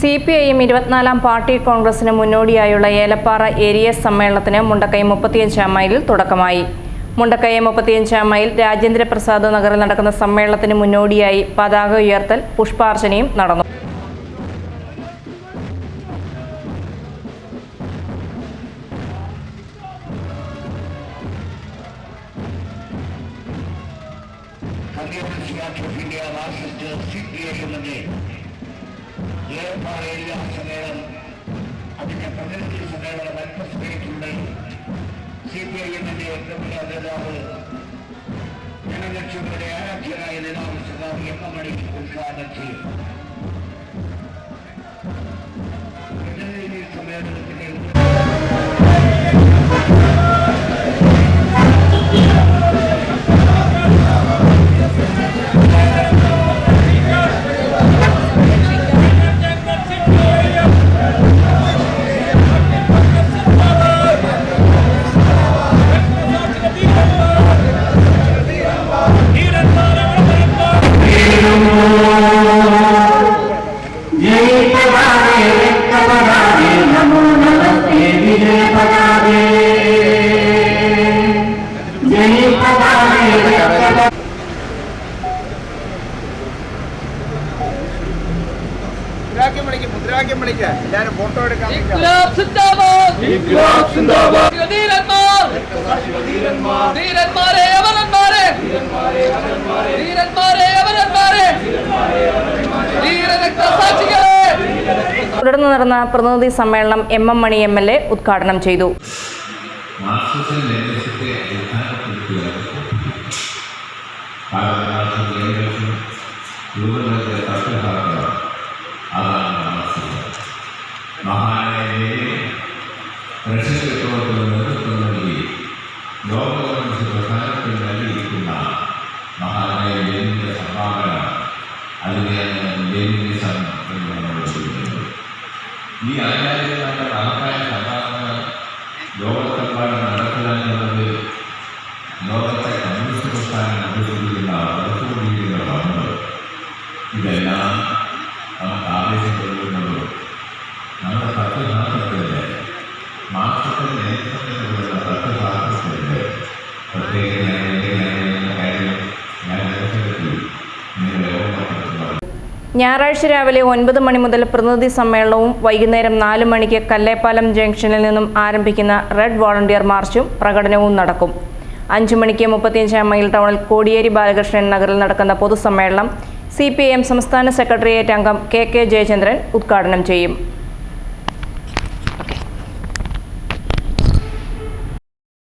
C P I M ഇരുപത്തിനാലാം party കോൺഗ്രസിന് മുന്നോടിയായുള്ള ഏലപ്പാറ ഏരിയ സമ്മേളനത്തിന് മുണ്ടക്കൈ മുപ്പത്തിയഞ്ചാം മൈലിൽ തുടക്കമായി. മുണ്ടക്കൈ മുപ്പത്തിയഞ്ചാം മൈൽ രാജേന്ദ്ര പ്രസാദ് നഗറിൽ നടക്കുന്ന സമ്മേളനത്തിന് മുന്നോടിയായി പതാക ഉയർത്തൽ പുഷ്പാർച്ചനയും നടന്നു. സി പി ഐ എമ്മിന്റെ ഏർപ്പാട് ഏരിയ സമ്മേളനം അതിന്റെ പ്രതിനിധി സമ്മേളനം അല്പസമയത്തിലൂടെ സി പി ഐ എമ്മിന്റെ മുദ്രാവാക്യം വിളിക്കും മുദ്രാവാക്യം വിളിക്കുക എല്ലാരും ഫോട്ടോ എടുക്കാൻ ധീരന്മാരെ അവരന്മാരെ ധീരന്മാരെ. അവരന്മാരെ ധീരരക്തസാക്ഷികളെ തുടർന്ന് നടന്ന പ്രതിനിധി സമ്മേളനം M M Mani M L A ഉദ്ഘാടനം ചെയ്തു. అనేది బ్రిటిష్ చక్రవర్తులందరూ కొన్నది లోపల నుంచి ప్రసారం కలిగికున్న మహారాయ దేవుని సమాగణ అది నేను దేవుని సంబంధించిన ఈ అన్యాయం రామాయ సమాగణ లోపల తప్ప ഞായറാഴ്ച രാവിലെ ഒൻപത് മണി മുതൽ പ്രതിനിധി സമ്മേളനവും വൈകുന്നേരം നാല് മണിക്ക് കല്ലേപ്പാലം ജംഗ്ഷനിൽ നിന്നും ആരംഭിക്കുന്ന റെഡ് വോളണ്ടിയർ മാർച്ചും പ്രകടനവും നടക്കും. അഞ്ചു മണിക്ക് മുപ്പത്തിയഞ്ചാം മൈൽ ടൗണിൽ കോടിയേരി ബാലകൃഷ്ണൻ നഗറിൽ നടക്കുന്ന പൊതുസമ്മേളനം സി സംസ്ഥാന സെക്രട്ടേറിയറ്റ് അംഗം കെ കെ ജയചന്ദ്രൻ ഉദ്ഘാടനം ചെയ്യും.